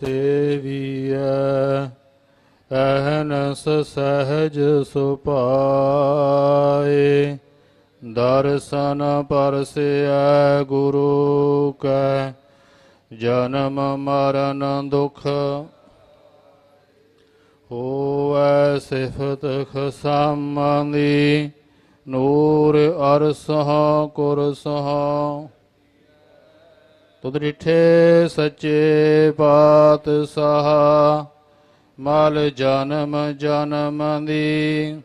ਸੇਵੀਐ ਅਹਨਸ ਸਹਜ ਸੁਪਾਏ ਦਰਸ਼ਨ ਪਰਸਿਐ ਗੁਰੂ ਕੈ, ਜਨਮ ਮਰਨ ਦੁਖ ਹੋਵੈ ਸਿਫਤ ਖਸਮੰਦੀ। ਨੂਰ ਅਰਸਹ, ਕੁਰਸਹ। ਤੁਧ ਡਿਠੇ ਸੱਚੇ ਪਾਤਸ਼ਾਹ, ਮਲ ਜਨਮ ਜਨਮ ਦੀ।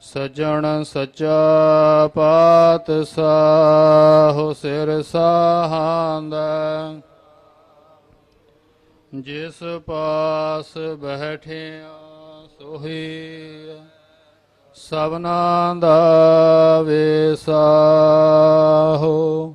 ਸਜਣ ਸਚਾ ਪਾਤਸ਼ਾਹ, ਸਿਰ ਸਾਹਾਂਦਾ ਜਿਸ ਪਾਸ ਬੈਠਿਆ ਸੋਹੀ, ਸਭਨਾ ਦਾ ਵੇਸਾਹੋ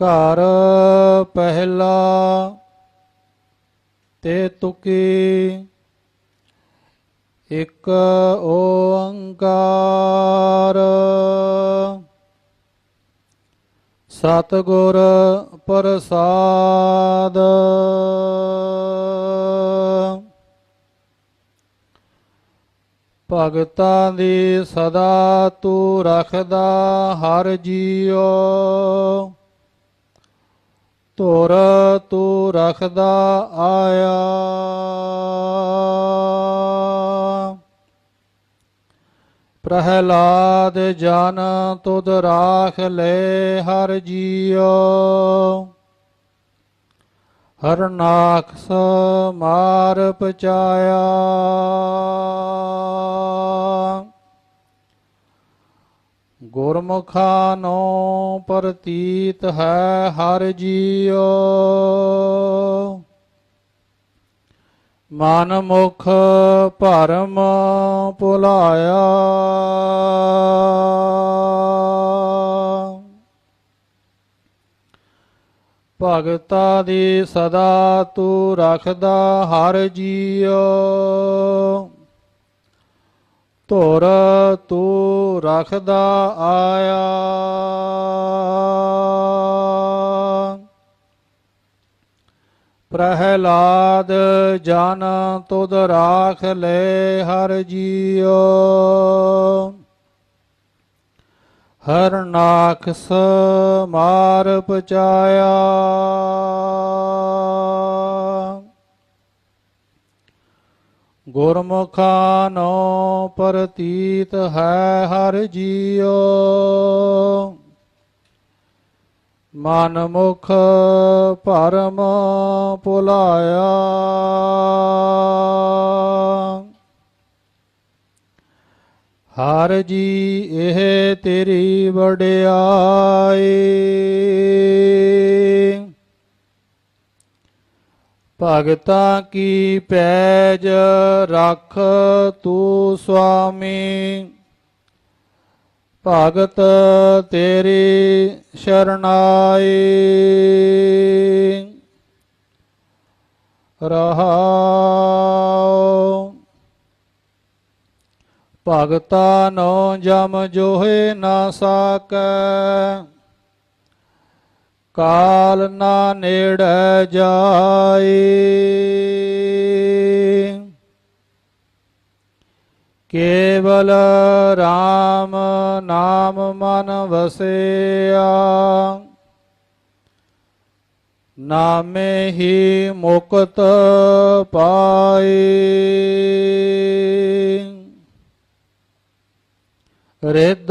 ਘਰ ਪਹਿਲਾ ਤੇ ਤੁਕੀ ਇਕ ਓੰਕਾਰ। ਸਤਿਗੁਰ ਪ੍ਰਸਾਦ। ਭਗਤਾਂ ਦੀ ਸਦਾ ਤੂੰ ਰੱਖਦਾ ਹਰ ਜੀਓ। ਧੁਰ ਤੂੰ ਰਖਦਾ ਆਇਆ। ਪ੍ਰਹਿਲਾਦ ਜਨ ਤੁਧ ਰਾਖ ਲੈ ਹਰ ਜੀਉ। ਹਰ ਨਾਖਸ ਮਾਰ ਪਚਾਇਆ। ਗੁਰਮੁਖਾਂ ਨੂੰ ਪ੍ਰਤੀਤ ਹੈ ਹਰ ਜੀਉ। ਮਨ ਮੁਖ ਭਰਮ ਭੁਲਾਇਆ। ਭਗਤਾ ਦੀ ਸਦਾ ਤੂੰ ਰੱਖਦਾ ਹਰ ਜੀਉ। ਧੁਰ ਤੂੰ ਰਖਦਾ ਆਇਆ। ਪ੍ਰਹਿਲਾਦ, ਜਨ ਤੁਧ ਰਾਖ ਲੈ ਹਰ ਜੀਓ। ਹਰ ਨਾਖਸ ਮਾਰ ਪਚਾਇਆ। ਗੁਰਮੁਖਾਂ ਨੋ ਪ੍ਰਤੀਤ ਹੈ ਹਰ ਜੀਉ। ਮਨ ਮੁਖ ਭਰਮ ਭੁਲਾਇਆ ਹਰ ਜੀ ਇਹ ਤੇਰੀ ਵਡਿਆਈ। ਭਗਤਾਂ ਕੀ ਪੈਜ ਰੱਖ ਤੂੰ ਸੁਆਮੀ? ਭਗਤ ਤੇਰੀ ਸ਼ਰਨਾਈ। ਰਹਾਉ। ਭਗਤਾ ਨੋ ਜਮ ਜੋਹੇ ਨਾ ਸਾਕੈ। ਕਾਲ ਨਾ ਨੇੜੈ ਜਾਈ ਕੇਵਲ RAM ਨਾਮ ਮਨ ਵਸਿਆ। ਨਾਮੇ ਹੀ ਮੁਕਤ ਪਾਏ। ਰਿੱਧ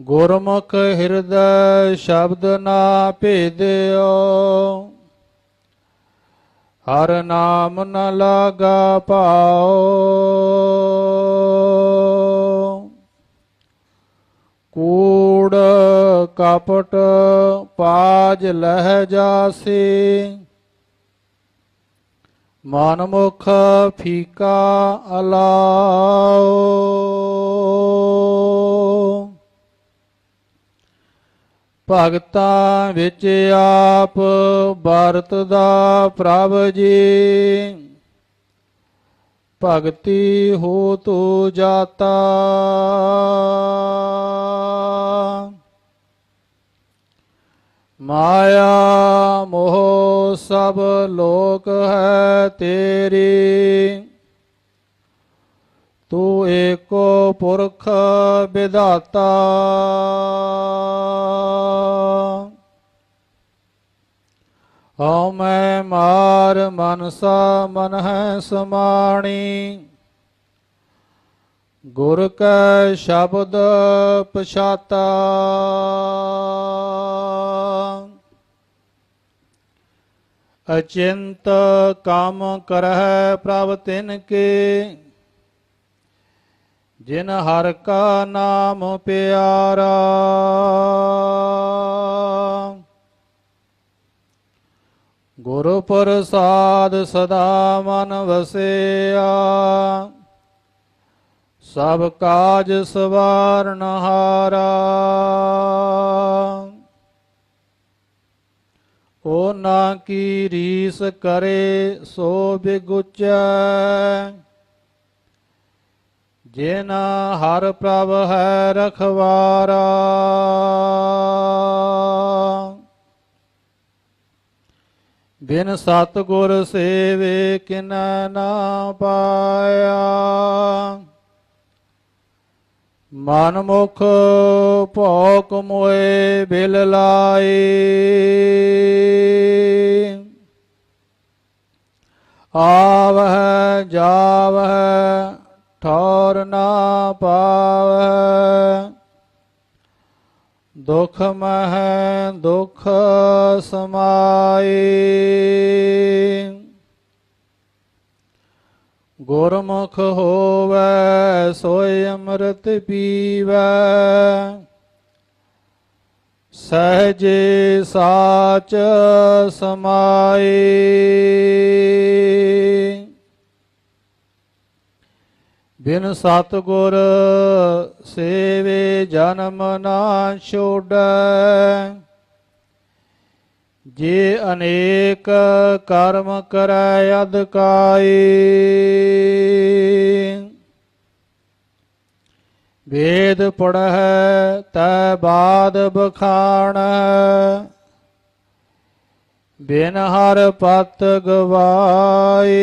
ਗੁਰਮੁਖ ਹਿਰਦੈ ਸ਼ਬਦ ਨਾ ਭੇਦਿਓ। ਹਰ ਨਾਮ ਨ ਲਾਗਾ ਪਾਓ। ਕੂੜ ਕਪਟ ਪਾਜ ਲਹਿ ਜਾਸੀ। ਮਨ ਮੁਖ ਫੀਕਾ ਅਲਾਓ। ਭਗਤਾਂ ਵਿੱਚ ਆਪ ਭਾਰਤ ਦਾ ਪ੍ਰਭ ਜੀ। ਭਗਤੀ ਹੋ ਤੋ ਜਾਤਾ। ਮਾਇਆ ਮੋਹ ਸਭ ਲੋਕ ਹੈ ਤੇਰੀ। ਤੂੰ ਏਕੋ ਪੁਰਖ ਵਿਧਾਤਾ। ਹਉ ਮੈਂ ਮਾਰ ਮਨਸਾ ਮਨ ਹੈ ਸਮਾਣੀ। ਗੁਰ ਕੈ ਸ਼ਬਦ ਪਛਾਤਾ। ਅਚਿੰਤ ਕਾਮ ਕਰਹਿ ਪ੍ਰਭ ਤਿਨ ਕੇ। ਜਿਨ ਹਰ ਕਾ ਨਾਮ ਪਿਆਰਾ। ਗੁਰੂ ਪ੍ਰਸਾਦ ਸਦਾ ਮਨ ਵਸਿਆ। ਸਭ ਕਾਜ ਸਵਾਰਨ ਹਾਰਾ। ਉਹ ਨਾ ਕੀ ਰੀਸ ਕਰੇ ਸੋ ਬਿਗੁਚੈ। ਜਿਨ ਹਰ ਪ੍ਰਭ ਹੈ ਰਖਵਾਰਾ। ਬਿਨ ਸਤ ਗੁਰ ਸੇਵੇ ਕਿਨ ਨਾ ਪਾਇਆ। ਮਨ ਮੁਖ ਭੋਕ ਮੋਏ ਬਿਲ ਲਾਏ। ਆਵਹਿ ਜਾਵਹਿ ਠੌਰ ਨਾ ਪਾਵਹਿ। ਦੁਖ ਮਹਿ ਦੁਖ ਸਮਾਏ ਗੁਰਮੁਖ ਹੋਵੈ ਸੋਇ ਅੰਮ੍ਰਿਤ ਪੀਵੈ। ਸਹਜੇ ਸਾਚ ਸਮਾਏ ਬਿਨ ਸਤਗੁਰ ਸੇਵੇ ਜਨਮ ਨਾ ਛੋੜੈ। ਜੇ ਅਨੇਕ ਕਰਮ ਕਰੈ ਅਦਕਾਈ ਵੇਦ ਪੜਹਿ ਤੈ ਬਾਦ ਬਖਾਣ। ਬਿਨ ਹਰ ਪਤ ਗਵਾਏ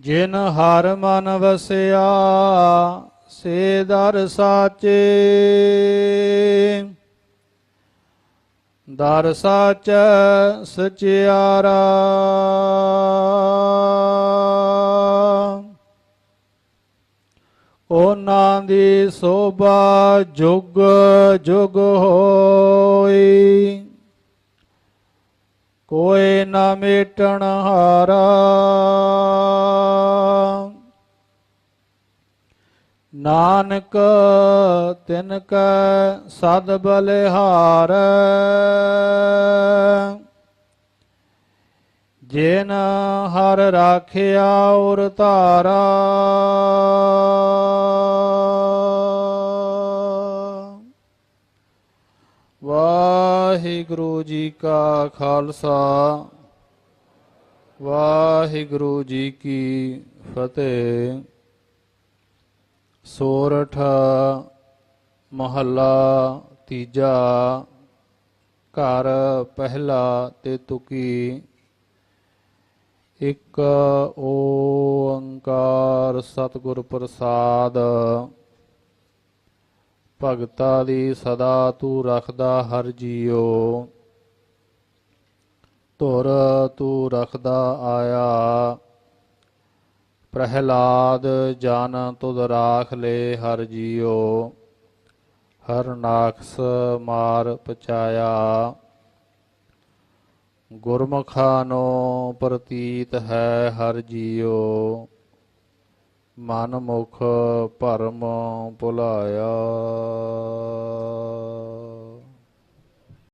ਜਿਨ ਹਰ ਮਨ ਵਸਿਆ, ਸੇ ਦਰ ਸਾਚੇ। ਦਰ ਸਾਚ ਸਚਿਆਰਾ। ਉਹਨਾਂ ਦੀ ਸੋਭਾ ਜੁਗ ਜੁਗ ਹੋਈ। ਕੋਈ ਨਾ ਮੇਟਣ ਹਾਰਾ। ਨਾਨਕ ਤਿਨ ਕੈ ਸਦ ਬਲਿਹਾਰ। ਜਿਨ ਹਰ ਰਾਖਿਆ ਔਰ ਧਾਰਾ। ਵਾਹਿਗੁਰੂ ਜੀ ਕਾ ਖਾਲਸਾ, ਵਾਹਿਗੁਰੂ ਜੀ ਕੀ ਫਤਿਹ। ਸੋਰਠ ਮਹੱਲਾ ਤੀਜਾ, ਘਰ ਪਹਿਲਾ ਤੇ ਤੁਕੀ। ਇੱਕ ਓੰਕਾਰ ਸਤਿਗੁਰ ਪ੍ਰਸਾਦ। ਭਗਤਾ ਦੀ ਸਦਾ ਤੂੰ ਰੱਖਦਾ ਹਰ ਜੀਓ। ਧੁਰ ਤੂੰ ਰੱਖਦਾ ਆਇਆ। ਪ੍ਰਹਿਲਾਦ ਜਨ ਤੁਧ ਰਾਖ ਲੈ ਹਰ ਜੀਓ। ਹਰ ਨਾਖਸ ਮਾਰ ਪਚਾਇਆ। ਗੁਰਮੁਖਾਨੋ ਪ੍ਰਤੀਤ ਹੈ ਹਰ ਜੀਓ। ਮਨ ਮੁਖ ਭਰਮ ਭੁਲਾਇਆ।